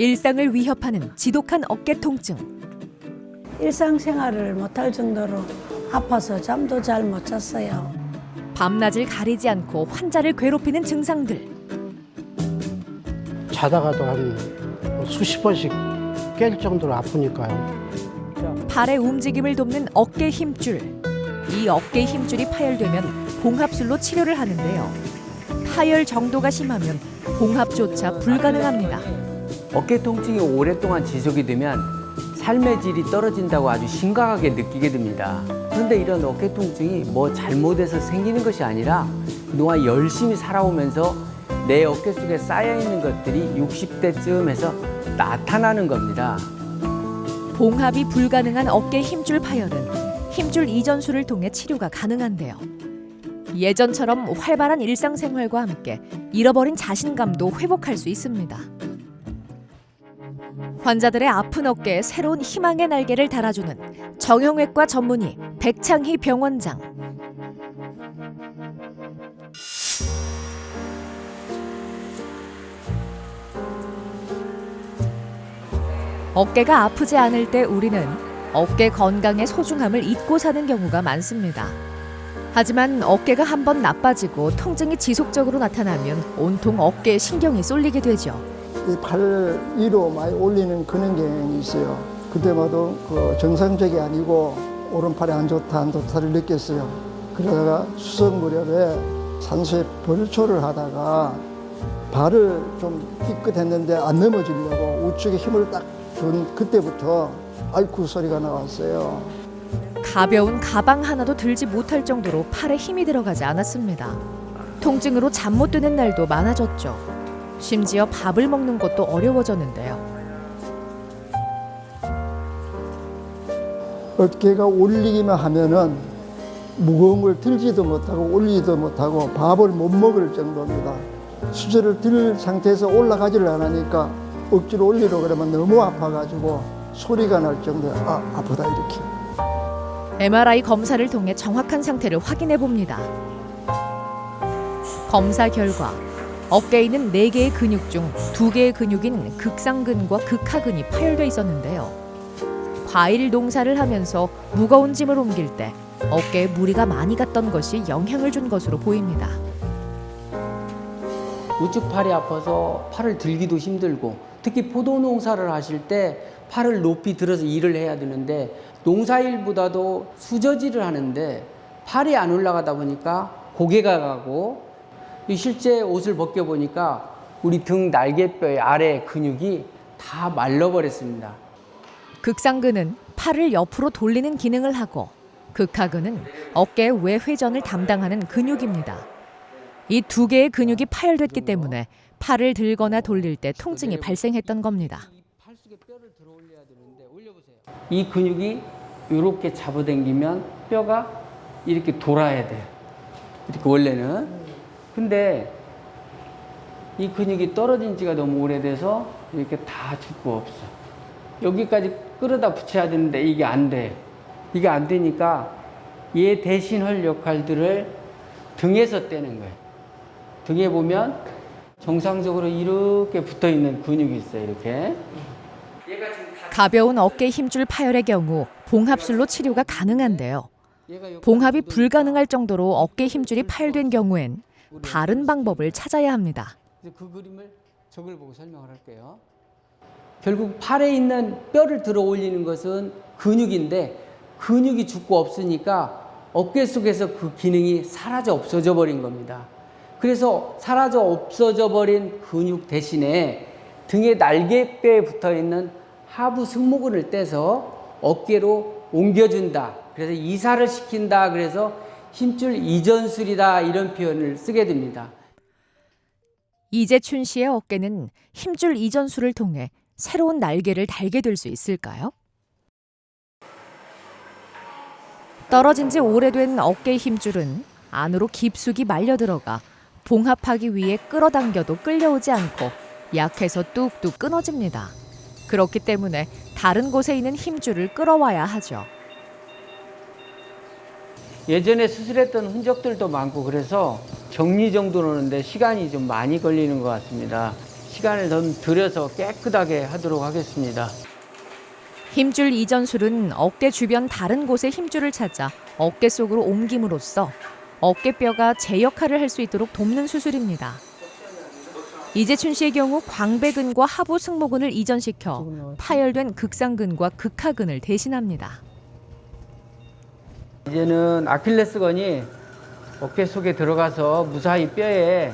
일상을 위협하는 지독한 어깨 통증. 일상생활을 못할 정도로 아파서 잠도 잘 못 잤어요. 밤낮을 가리지 않고 환자를 괴롭히는 증상들. 자다가도 한 수십 번씩 깰 정도로 아프니까요. 팔의 움직임을 돕는 어깨 힘줄. 이 어깨 힘줄이 파열되면 봉합술로 치료를 하는데요. 파열 정도가 심하면 봉합조차 불가능합니다. 어깨 통증이 오랫동안 지속이 되면 삶의 질이 떨어진다고 아주 심각하게 느끼게 됩니다. 그런데 이런 어깨 통증이 뭐 잘못해서 생기는 것이 아니라 그동안 열심히 살아오면서 내 어깨 속에 쌓여 있는 것들이 60대쯤에서 나타나는 겁니다. 봉합이 불가능한 어깨 힘줄 파열은 힘줄 이전술을 통해 치료가 가능한데요. 예전처럼 활발한 일상생활과 함께 잃어버린 자신감도 회복할 수 있습니다. 환자들의 아픈 어깨에 새로운 희망의 날개를 달아주는 정형외과 전문의 백창희 병원장. 어깨가 아프지 않을 때 우리는 어깨 건강의 소중함을 잊고 사는 경우가 많습니다. 하지만 어깨가 한번 나빠지고 통증이 지속적으로 나타나면 온통 어깨에 신경이 쏠리게 되죠. 이팔 위로 많이 올리는 그런 경향이 있어요. 그때마다 그 정상적이 아니고 오른팔이 안 좋다 안 좋다를 느꼈어요. 그러다가 수석 무렵에 산소에 벌초를 하다가 발을 좀 삐끗했는데 안 넘어지려고 우측에 힘을 딱 준 그때부터 아이쿠 소리가 나왔어요. 가벼운 가방 하나도 들지 못할 정도로 팔에 힘이 들어가지 않았습니다. 통증으로 잠 못 드는 날도 많아졌죠. 심지어 밥을 먹는 것도 어려워졌는데요. 어깨가 올리기만 하면은 무거운 걸 들지도 못하고 올리지도 못하고 밥을 못 먹을 정도입니다. 수저를 들 상태에서 올라가지를 않으니까 억지로 올리려 그러면 너무 아파가지고 소리가 날 정도로 아, 아프다 이렇게. MRI 검사를 통해 정확한 상태를 확인해 봅니다. 검사 결과 어깨에 있는 4개의 근육 중 2개의 근육인 극상근과 극하근이 파열돼 있었는데요. 과일 농사를 하면서 무거운 짐을 옮길 때 어깨에 무리가 많이 갔던 것이 영향을 준 것으로 보입니다. 우측 팔이 아파서 팔을 들기도 힘들고 특히 포도 농사를 하실 때 팔을 높이 들어서 일을 해야 되는데 농사일보다도 수저질을 하는데 팔이 안 올라가다 보니까 고개가 가고 이 실제 옷을 벗겨 보니까 우리 등 날개뼈의 아래 근육이 다 말라버렸습니다. 극상근은 팔을 옆으로 돌리는 기능을 하고 극하근은 어깨 외회전을 담당하는 근육입니다. 이 두 개의 근육이 파열됐기 때문에 팔을 들거나 돌릴 때 통증이 발생했던 겁니다. 이 근육이 이렇게 잡아당기면 뼈가 이렇게 돌아야 돼요. 이렇게 원래는. 근데 이 근육이 떨어진 지가 너무 오래돼서 이렇게 다 죽고 없어. 여기까지 끌어다 붙여야 되는데 이게 안 돼. 이게 안 되니까 얘 대신 할 역할들을 등에서 떼는 거예요. 등에 보면 정상적으로 이렇게 붙어 있는 근육이 있어요. 이렇게. 가벼운 어깨 힘줄 파열의 경우 봉합술로 치료가 가능한데요. 봉합이 불가능할 정도로 어깨 힘줄이 파열된 경우엔 다른 방법을 찾아야 합니다. 그 그림을 저걸 보고 설명을 할게요. 결국 팔에 있는 뼈를 들어 올리는 것은 근육인데 근육이 죽고 없으니까 어깨 속에서 그 기능이 사라져 없어져 버린 겁니다. 그래서 사라져 없어져 버린 근육 대신에 등의 날개뼈에 붙어 있는 하부 승모근을 떼서 어깨로 옮겨준다. 그래서 이사를 시킨다. 그래서 힘줄 이전술이다. 이런 표현을 쓰게 됩니다. 이재춘 씨의 어깨는 힘줄 이전술을 통해 새로운 날개를 달게 될 수 있을까요? 떨어진 지 오래된 어깨 힘줄은 안으로 깊숙이 말려 들어가 봉합하기 위해 끌어당겨도 끌려오지 않고 약해서 뚝뚝 끊어집니다. 그렇기 때문에 다른 곳에 있는 힘줄을 끌어와야 하죠. 예전에 수술했던 흔적들도 많고 그래서 정리 정돈하는데 시간이 좀 많이 걸리는 것 같습니다. 시간을 좀 들여서 깨끗하게 하도록 하겠습니다. 힘줄 이전술은 어깨 주변 다른 곳에 힘줄을 찾아 어깨 속으로 옮김으로써 어깨뼈가 제 역할을 할 수 있도록 돕는 수술입니다. 이재춘 씨의 경우 광배근과 하부 승모근을 이전시켜 파열된 극상근과 극하근을 대신합니다. 이제는 아킬레스건이 어깨 속에 들어가서 무사히 뼈에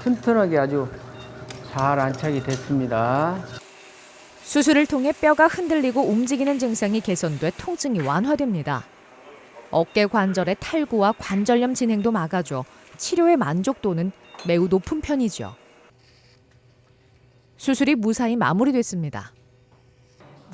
튼튼하게 아주 잘 안착이 됐습니다. 수술을 통해 뼈가 흔들리고 움직이는 증상이 개선돼 통증이 완화됩니다. 어깨 관절의 탈구와 관절염 진행도 막아줘 치료의 만족도는 매우 높은 편이죠. 수술이 무사히 마무리됐습니다.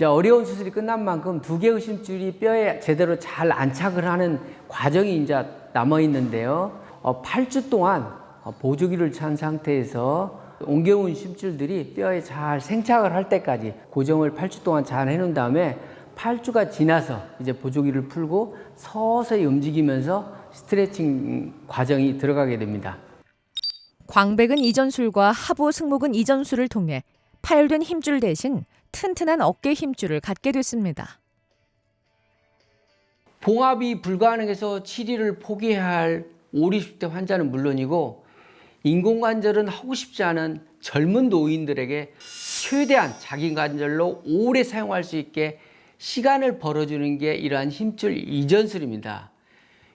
어려운 수술이 끝난 만큼 두 개의 심줄이 뼈에 제대로 잘 안착을 하는 과정이 이제 남아 있는데요. 어, 8주 동안 어, 보조기를 찬 상태에서 옮겨온 심줄들이 뼈에 잘 생착을 할 때까지 고정을 8주 동안 잘 해놓은 다음에 8주가 지나서 이제 보조기를 풀고 서서히 움직이면서 스트레칭 과정이 들어가게 됩니다. 광배근 이전술과 하부 승모근 이전술을 통해 파열된 힘줄 대신 튼튼한 어깨 힘줄을 갖게 됐습니다. 봉합이 불가능해서 치료를 포기해야 할 5, 60대 환자는 물론이고 인공관절은 하고 싶지 않은 젊은 노인들에게 최대한 자기 관절로 오래 사용할 수 있게 시간을 벌어주는 게 이러한 힘줄 이전술입니다.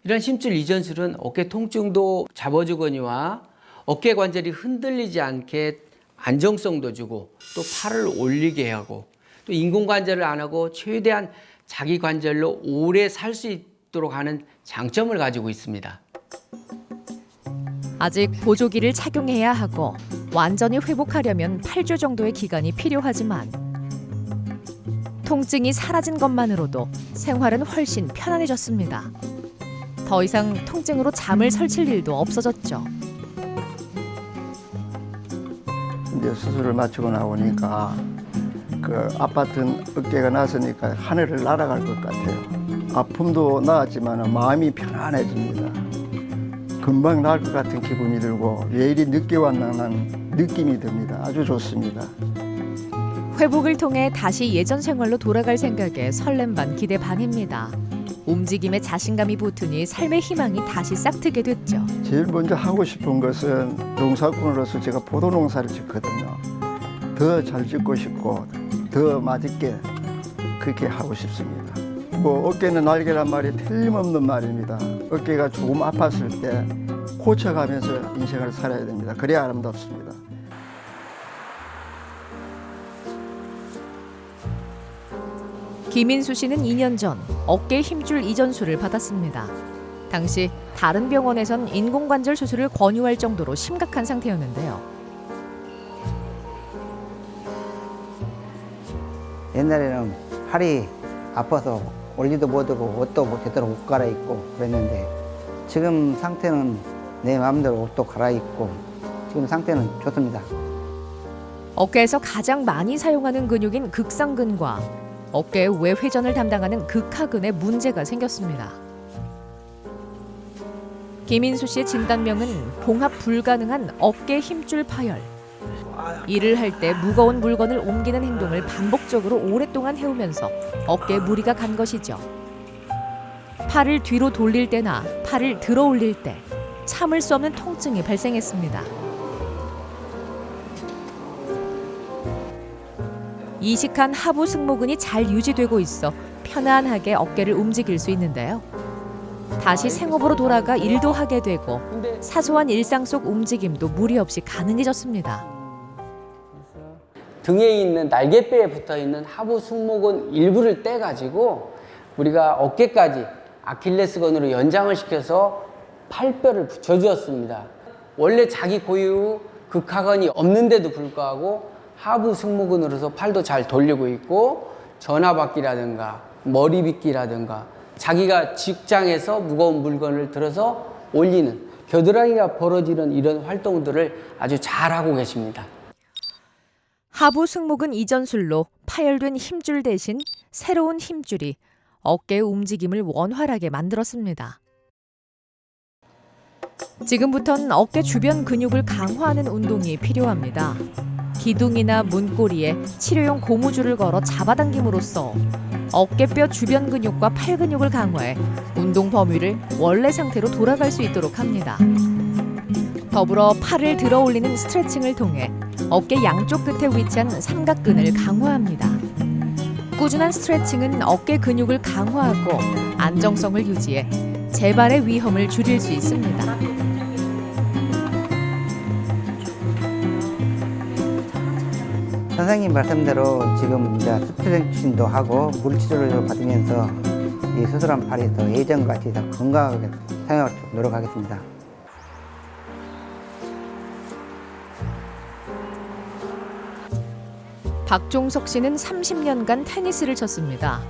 이러한 힘줄 이전술은 어깨 통증도 잡아주거니와 어깨 관절이 흔들리지 않게 안정성도 주고 또 팔을 올리게 하고 또 인공관절을 안 하고 최대한 자기 관절로 오래 살 수 있도록 하는 장점을 가지고 있습니다. 아직 보조기를 착용해야 하고 완전히 회복하려면 8주 정도의 기간이 필요하지만 통증이 사라진 것만으로도 생활은 훨씬 편안해졌습니다. 더 이상 통증으로 잠을 설칠 일도 없어졌죠. 이제 수술을 마치고 나오니까 그 아팠던 어깨가 나서니까 하늘을 날아갈 것 같아요. 아픔도 나았지만 마음이 편안해집니다. 금방 나을 것 같은 기분이 들고 왜 이리 늦게 왔나 는 느낌이 듭니다. 아주 좋습니다. 회복을 통해 다시 예전 생활로 돌아갈 생각에 설렘 반 기대 반입니다. 움직임에 자신감이 붙으니 삶의 희망이 다시 싹트게 됐죠. 제일 먼저 하고 싶은 것은 농사꾼으로서 제가 포도 농사를 짓거든요. 더 잘 짓고 싶고 더 맛있게 그렇게 하고 싶습니다. 뭐 어깨는 날개란 말이 틀림없는 말입니다. 어깨가 조금 아팠을 때 고쳐가면서 인생을 살아야 됩니다. 그래야 아름답습니다. 김인수 씨는 2년 전 어깨 힘줄 이전술을 받았습니다. 당시 다른 병원에선 인공관절 수술을 권유할 정도로 심각한 상태였는데요. 옛날에는 팔이 아파서 올리도 못하고 옷도 못 제대로 못 갈아입고 그랬는데 지금 상태는 내 마음대로 옷도 갈아입고 지금 상태는 좋습니다. 어깨에서 가장 많이 사용하는 근육인 극상근과 어깨의 외회전을 담당하는 극하근에 문제가 생겼습니다. 김인수 씨의 진단명은 봉합 불가능한 어깨 힘줄 파열. 일을 할 때 무거운 물건을 옮기는 행동을 반복적으로 오랫동안 해오면서 어깨에 무리가 간 것이죠. 팔을 뒤로 돌릴 때나 팔을 들어 올릴 때 참을 수 없는 통증이 발생했습니다. 이식한 하부 승모근이 잘 유지되고 있어 편안하게 어깨를 움직일 수 있는데요. 다시 생업으로 돌아가 일도 하게 되고 사소한 일상 속 움직임도 무리 없이 가능해졌습니다. 등에 있는 날개뼈에 붙어 있는 하부 승모근 일부를 떼 가지고 우리가 어깨까지 아킬레스건으로 연장을 시켜서 팔뼈를 붙여 주었습니다. 원래 자기 고유 극하건이 없는데도 불구하고 하부 승모근으로서 팔도 잘 돌리고 있고 전화받기라든가 머리 빗기라든가 자기가 직장에서 무거운 물건을 들어서 올리는 겨드랑이가 벌어지는 이런 활동들을 아주 잘하고 계십니다. 하부 승모근 이전술로 파열된 힘줄 대신 새로운 힘줄이 어깨의 움직임을 원활하게 만들었습니다. 지금부턴 어깨 주변 근육을 강화하는 운동이 필요합니다. 기둥이나 문고리에 치료용 고무줄을 걸어 잡아당김으로써 어깨뼈 주변 근육과 팔 근육을 강화해 운동 범위를 원래 상태로 돌아갈 수 있도록 합니다. 더불어 팔을 들어 올리는 스트레칭을 통해 어깨 양쪽 끝에 위치한 삼각근을 강화합니다. 꾸준한 스트레칭은 어깨 근육을 강화하고 안정성을 유지해 재발의 위험을 줄일 수 있습니다. 선생님 말씀대로 지금 이제 스트레칭도 하고 물치료를 받으면서 이 수술한 팔이 더 예전같이 더 건강하게 있도록 노력하겠습니다. 박종석 씨는 30년간 테니스를 쳤습니다.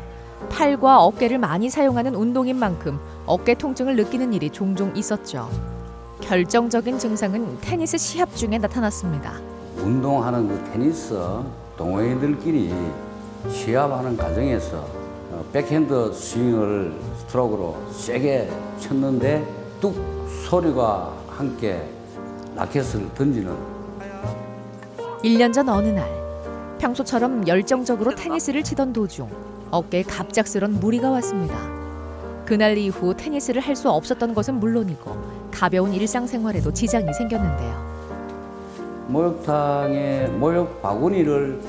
팔과 어깨를 많이 사용하는 운동인 만큼 어깨 통증을 느끼는 일이 종종 있었죠. 결정적인 증상은 테니스 시합 중에 나타났습니다. 운동하는 그 테니스 동호인들끼리 시합하는 과정에서 어, 백핸드 스윙을 스트로크로 세게 쳤는데 뚝 소리가 함께 라켓을 던지는 1년 전 어느 날 평소처럼 열정적으로 테니스를 치던 도중 어깨에 갑작스런 무리가 왔습니다. 그날 이후 테니스를 할 수 없었던 것은 물론이고 가벼운 일상생활에도 지장이 생겼는데요. 목욕탕에 목욕 바구니를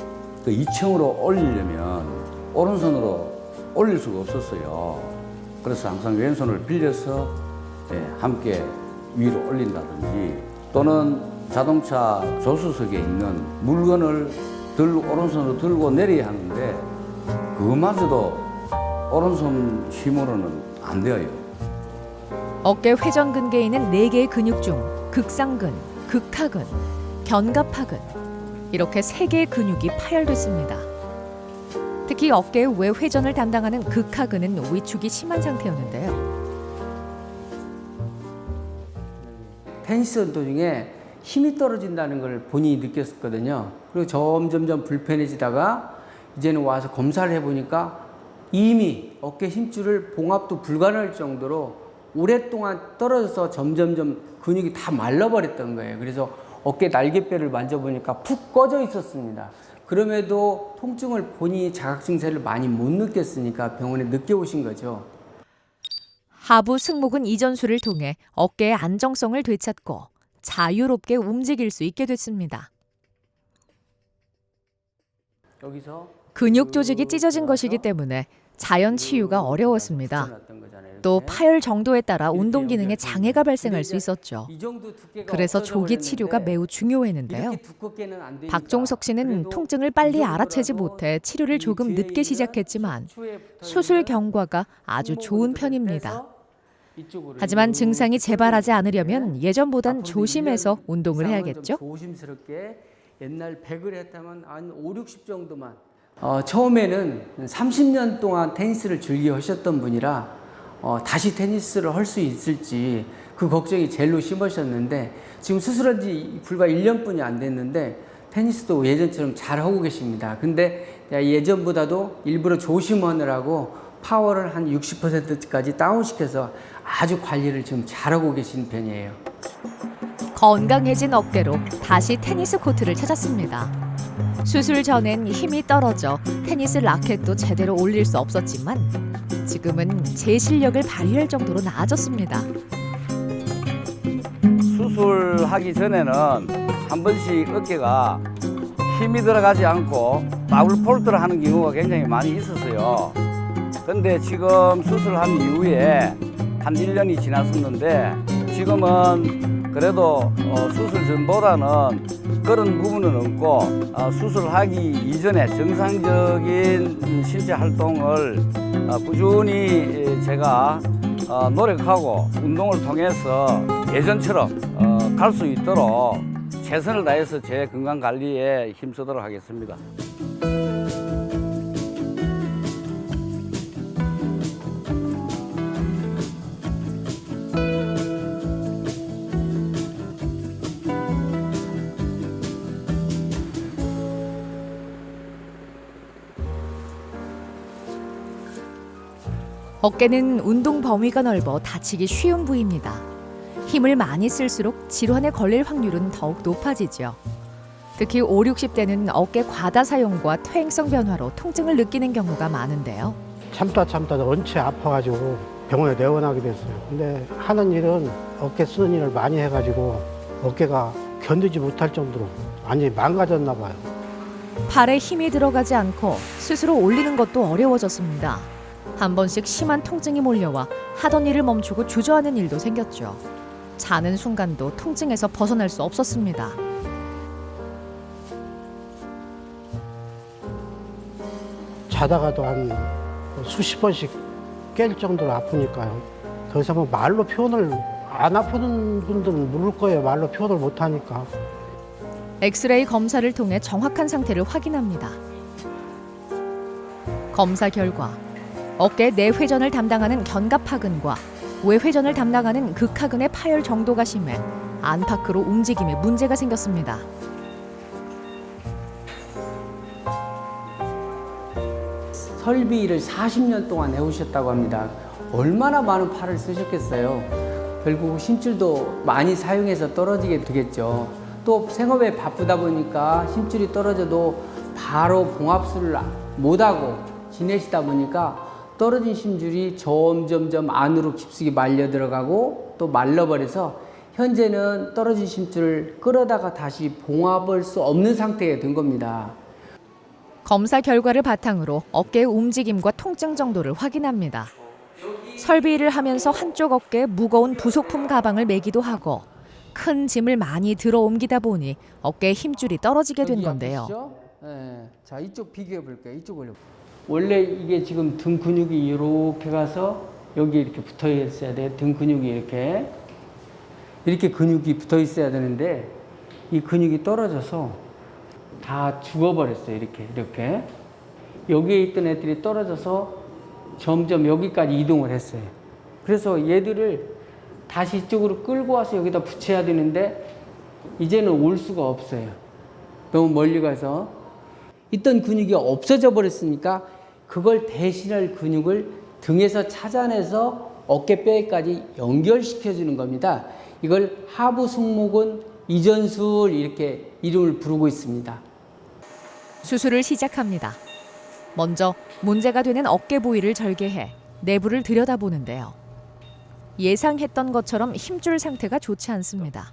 그 2층으로 올리려면 오른손으로 올릴 수가 없었어요. 그래서 항상 왼손을 빌려서 예, 함께 위로 올린다든지 또는 자동차 조수석에 있는 물건을 들 오른손으로 들고 내려야 하는데 그마저도 오른손 힘으로는 안 되어요. 어깨 회전 근개에 있는 네 개의 근육 중 극상근, 극하근, 견갑하근 이렇게 세 개의 근육이 파열됐습니다. 특히 어깨의 외 회전을 담당하는 극하근은 위축이 심한 상태였는데요. 테니스 운동 중에 힘이 떨어진다는 걸 본인이 느꼈었거든요. 그리고 점점점 불편해지다가 이제는 와서 검사를 해보니까 이미 어깨 힘줄을 봉합도 불가능할 정도로 오랫동안 떨어져서 점점점 근육이 다 말라버렸던 거예요. 그래서 어깨 날개뼈를 만져보니까 푹 꺼져 있었습니다. 그럼에도 통증을 본인이 자각 증세를 많이 못 느꼈으니까 병원에 늦게 오신 거죠. 하부 승모근 이전술을 통해 어깨의 안정성을 되찾고 자유롭게 움직일 수 있게 됐습니다. 여기서 근육 조직이 찢어진 것이기 때문에 자연 치유가 어려웠습니다. 또 파열 정도에 따라 운동 기능에 장애가 발생할 수 있었죠. 그래서 조기 치료가 매우 중요했는데요. 박종석 씨는 통증을 이 빨리 알아채지 못해 치료를 이 조금 늦게 시작했지만 수술 경과가 아주 좋은 편입니다. 하지만 증상이 재발하지 않으려면 예전보단 조심해서 운동을 해야겠죠. 옛날 100을 했다면 한 5, 60 정도만. 어, 처음에는 30년 동안 테니스를 즐겨 하셨던 분이라 어, 다시 테니스를 할 수 있을지 그 걱정이 제일로 심하셨는데 지금 수술한 지 불과 1년뿐이 안 됐는데 테니스도 예전처럼 잘 하고 계십니다. 근데 예전보다도 일부러 조심하느라고 파워를 한 60%까지 다운시켜서 아주 관리를 지금 잘하고 계신 편이에요. 건강해진 어깨로 다시 테니스 코트를 찾았습니다. 수술 전엔 힘이 떨어져 테니스 라켓도 제대로 올릴 수 없었지만 지금은 제 실력을 발휘할 정도로 나아졌습니다. 수술하기 전에는 한 번씩 어깨가 힘이 들어가지 않고 더블 폴드를 하는 경우가 굉장히 많이 있었어요. 근데 지금 수술한 이후에 한 1년이 지났었는데 지금은 그래도 어, 수술 전보다는 그런 부분은 없고 어, 수술하기 이전에 정상적인 신체 활동을 어, 꾸준히 제가 어, 노력하고 운동을 통해서 예전처럼 어, 갈수 있도록 최선을 다해서 제 건강 관리에 힘쓰도록 하겠습니다. 어깨는 운동 범위가 넓어 다치기 쉬운 부위입니다. 힘을 많이 쓸수록 질환에 걸릴 확률은 더욱 높아지죠. 특히 5, 60대는 어깨 과다 사용과 퇴행성 변화로 통증을 느끼는 경우가 많은데요. 참다 참다 원체 아파가지고 병원에 내원하게 됐어요. 근데 하는 일은 어깨 쓰는 일을 많이 해가지고 어깨가 견디지 못할 정도로 완전히 망가졌나 봐요. 팔에 힘이 들어가지 않고 스스로 올리는 것도 어려워졌습니다. 한 번씩 심한 통증이 몰려와 하던 일을 멈추고 주저하는 일도 생겼죠. 자는 순간도 통증에서 벗어날 수 없었습니다. 자다가도 한 수십 번씩 깰 정도로 아프니까요. 더 이상 뭐 말로 표현을 안 아프는 분들은 모를 거예요. 말로 표현을 못 하니까. 엑스레이 검사를 통해 정확한 상태를 확인합니다. 검사 결과 어깨 내회전을 담당하는 견갑하근과 외회전을 담당하는 극하근의 파열 정도가 심해 안팎으로 움직임에 문제가 생겼습니다. 설비 를 40년 동안 해오셨다고 합니다. 얼마나 많은 팔을 쓰셨겠어요. 결국 힘줄도 많이 사용해서 떨어지게 되겠죠. 또 생업에 바쁘다 보니까 힘줄이 떨어져도 바로 봉합술을 못하고 지내시다 보니까 떨어진 힘줄이 점점점 안으로 깊숙이 말려 들어가고 또 말라버려서 현재는 떨어진 힘줄을 끌어다가 다시 봉합할 수 없는 상태에 된 겁니다. 검사 결과를 바탕으로 어깨의 움직임과 통증 정도를 확인합니다. 설비일을 하면서 한쪽 어깨에 무거운 부속품 가방을 메기도 하고 큰 짐을 많이 들어 옮기다 보니 어깨의 힘줄이 떨어지게 된 건데요. 예. 자 이쪽 비교해 볼게요. 이쪽 올려. 원래 이게 지금 등 근육이 이렇게 가서 여기 이렇게 붙어 있어야 돼. 등 근육이 이렇게 이렇게 근육이 붙어 있어야 되는데 이 근육이 떨어져서 다 죽어버렸어요. 이렇게 이렇게 여기에 있던 애들이 떨어져서 점점 여기까지 이동을 했어요. 그래서 얘들을 다시 이쪽으로 끌고 와서 여기다 붙여야 되는데 이제는 올 수가 없어요. 너무 멀리 가서 있던 근육이 없어져 버렸으니까 그걸 대신할 근육을 등에서 찾아내서 어깨뼈에까지 연결시켜 주는 겁니다. 이걸 하부 승모근 이전술 이렇게 이름을 부르고 있습니다. 수술을 시작합니다. 먼저 문제가 되는 어깨 부위를 절개해 내부를 들여다보는데요. 예상했던 것처럼 힘줄 상태가 좋지 않습니다.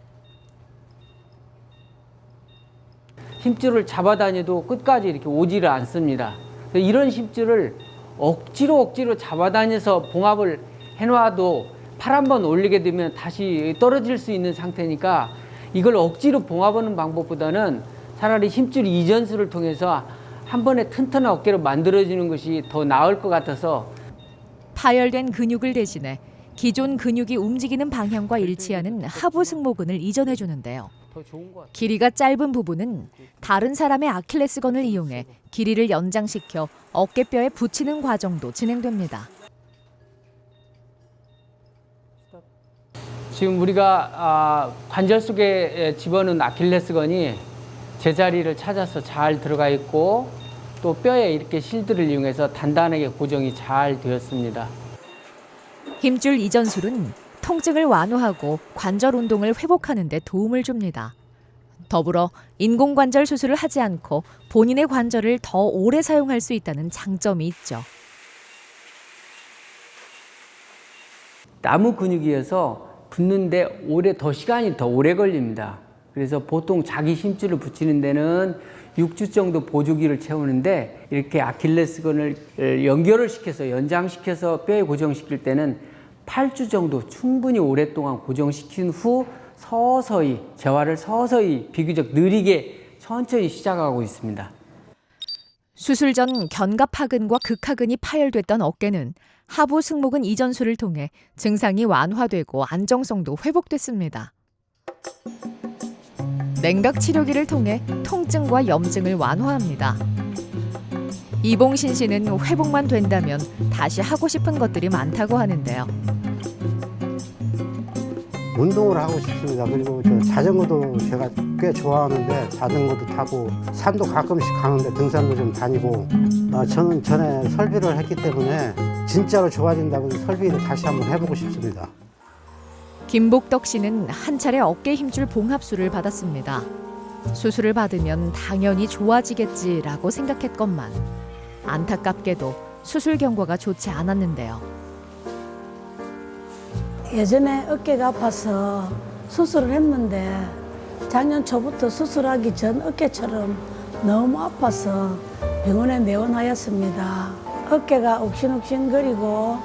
힘줄을 잡아다녀도 끝까지 이렇게 오지를 않습니다. 이런 힘줄을 억지로 억지로 잡아다녀서 봉합을 해놔도 팔 한번 올리게 되면 다시 떨어질 수 있는 상태니까 이걸 억지로 봉합하는 방법보다는 차라리 힘줄 이전술을 통해서 한 번에 튼튼한 어깨로 만들어주는 것이 더 나을 것 같아서 파열된 근육을 대신해 기존 근육이 움직이는 방향과 일치하는 하부 승모근을 이전해 주는데요. 길이가 짧은 부분은 다른 사람의 아킬레스건을 이용해 길이를 연장시켜 어깨뼈에 붙이는 과정도 진행됩니다. 지금 우리가 아, 관절 속에 집어넣은 아킬레스건이 제자리를 찾아서 잘 들어가 있고 또 뼈에 이렇게 실드를 이용해서 단단하게 고정이 잘 되었습니다. 힘줄 이전술은 통증을 완화하고 관절 운동을 회복하는 데 도움을 줍니다. 더불어 인공관절 수술을 하지 않고 본인의 관절을 더 오래 사용할 수 있다는 장점이 있죠. 나무 근육이어서 붙는데 오래 더 시간이 더 오래 걸립니다. 그래서 보통 자기 힘줄을 붙이는 데는 6주 정도 보조기를 채우는데 이렇게 아킬레스건을 연결을 시켜서 연장시켜서 뼈에 고정시킬 때는 8주 정도 충분히 오랫동안 고정시킨 후 서서히 재활을 서서히 비교적 느리게 천천히 시작하고 있습니다. 수술 전 견갑하근과 극하근이 파열됐던 어깨는 하부 승모근 이전술을 통해 증상이 완화되고 안정성도 회복됐습니다. 냉각 치료기를 통해 통증과 염증을 완화합니다. 이봉신 씨는 회복만 된다면 다시 하고 싶은 것들이 많다고 하는데요. 운동을 하고 싶습니다. 그리고 저 자전거도 제가 꽤 좋아하는데 자전거도 타고 산도 가끔씩 가는데 등산도 좀 다니고 아, 저는 전에 설비를 했기 때문에 진짜로 좋아진다고 설비를 다시 한번 해보고 싶습니다. 김복덕 씨는 한 차례 어깨 힘줄 봉합술을 받았습니다. 수술을 받으면 당연히 좋아지겠지라고 생각했건만 안타깝게도 수술 경과가 좋지 않았는데요. 예전에 어깨가 아파서 수술을 했는데 작년 초부터 수술하기 전 어깨처럼 너무 아파서 병원에 내원하였습니다. 어깨가 욱신욱신거리고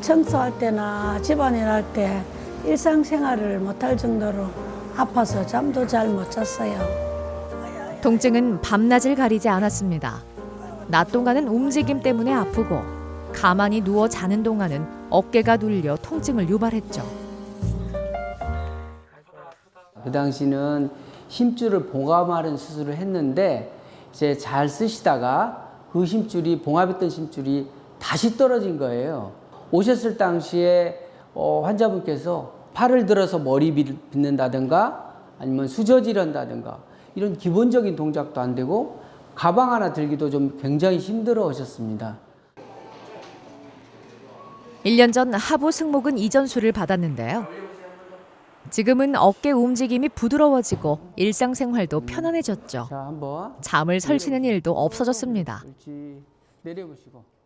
청소할 때나 집안일 할 때 일상생활을 못할 정도로 아파서 잠도 잘 못 잤어요. 통증은 밤낮을 가리지 않았습니다. 낮 동안은 움직임 때문에 아프고 가만히 누워 자는 동안은 어깨가 눌려 통증을 유발했죠. 그 당시는 힘줄을 봉합하는 수술을 했는데 이제 잘 쓰시다가 그 힘줄이 봉합했던 힘줄이 다시 떨어진 거예요. 오셨을 당시에 어, 환자분께서 팔을 들어서 머리 빗- 빗는다든가 아니면 수저질 한다든가 이런 기본적인 동작도 안 되고 가방 하나 들기도 좀 굉장히 힘들어 하셨습니다. 1년 전 하부 승모근 이전술을 받았는데요. 지금은 어깨 움직임이 부드러워지고 일상생활도 편안해졌죠. 자, 잠을 설치는 일도 없어졌습니다. 내려보시고.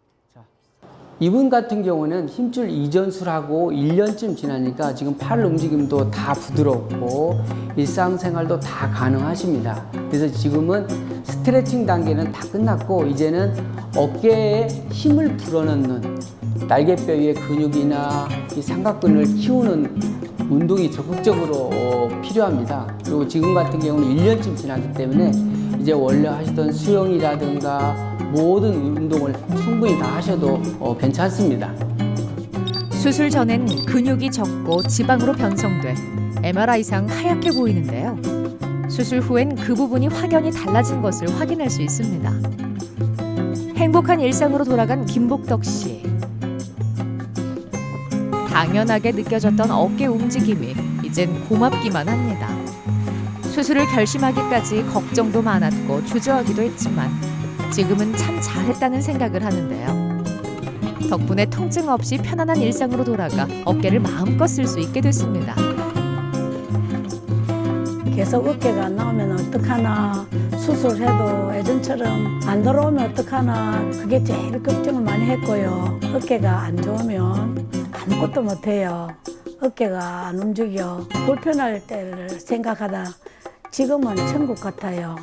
자. 이분 같은 경우는 힘줄 이전술하고 1년쯤 지나니까 지금 팔 움직임도 다 부드럽고 일상생활도 다 가능하십니다. 그래서 지금은 스트레칭 단계는 다 끝났고 이제는 어깨에 힘을 불어넣는 날개뼈 위의 근육이나 이 삼각근을 키우는 운동이 적극적으로 어, 필요합니다. 그리고 지금 같은 경우는 1년쯤 지났기 때문에 이제 원래 하시던 수영이라든가 모든 운동을 충분히 다 하셔도 어, 괜찮습니다. 수술 전엔 근육이 적고 지방으로 변성돼 MRI상 하얗게 보이는데요. 수술 후엔 그 부분이 확연히 달라진 것을 확인할 수 있습니다. 행복한 일상으로 돌아간 김복덕 씨. 당연하게 느껴졌던 어깨 움직임이 이젠 고맙기만 합니다. 수술을 결심하기까지 걱정도 많았고 주저하기도 했지만 지금은 참 잘했다는 생각을 하는데요. 덕분에 통증 없이 편안한 일상으로 돌아가 어깨를 마음껏 쓸 수 있게 됐습니다. 계속 어깨가 안 나오면 어떡하나 수술해도 예전처럼 안 돌아오면 어떡하나 그게 제일 걱정을 많이 했고요 어깨가 안 좋으면 아무것도 못해요 어깨가 안 움직여 불편할 때를 생각하다 지금은 천국 같아요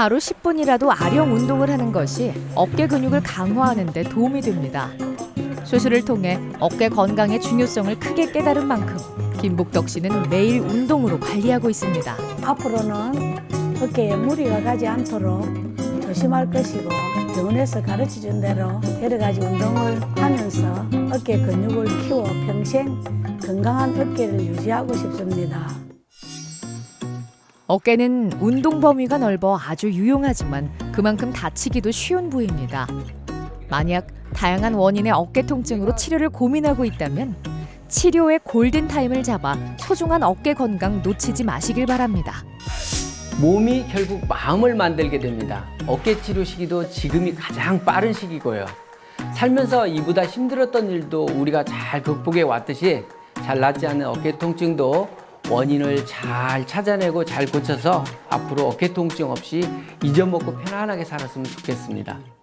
하루 10분이라도 아령 운동을 하는 것이 어깨 근육을 강화하는 데 도움이 됩니다. 수술을 통해 어깨 건강의 중요성을 크게 깨달은 만큼 김복덕 씨는 매일 운동으로 관리하고 있습니다. 앞으로는 어깨에 무리가 가지 않도록 조심할 것이고 병원에서 가르쳐 준 대로 여러 가지 운동을 하면서 어깨 근육을 키워 평생 건강한 어깨를 유지하고 싶습니다. 어깨는 운동 범위가 넓어 아주 유용하지만 그만큼 다치기도 쉬운 부위입니다. 만약 다양한 원인의 어깨 통증으로 치료를 고민하고 있다면 치료의 골든 타임을 잡아 소중한 어깨 건강 놓치지 마시길 바랍니다. 몸이 결국 마음을 만들게 됩니다. 어깨 치료 시기도 지금이 가장 빠른 시기고요. 살면서 이보다 힘들었던 일도 우리가 잘 극복해 왔듯이 잘 낫지 않은 어깨 통증도 원인을 잘 찾아내고 잘 고쳐서 앞으로 어깨 통증 없이 잊어먹고 편안하게 살았으면 좋겠습니다.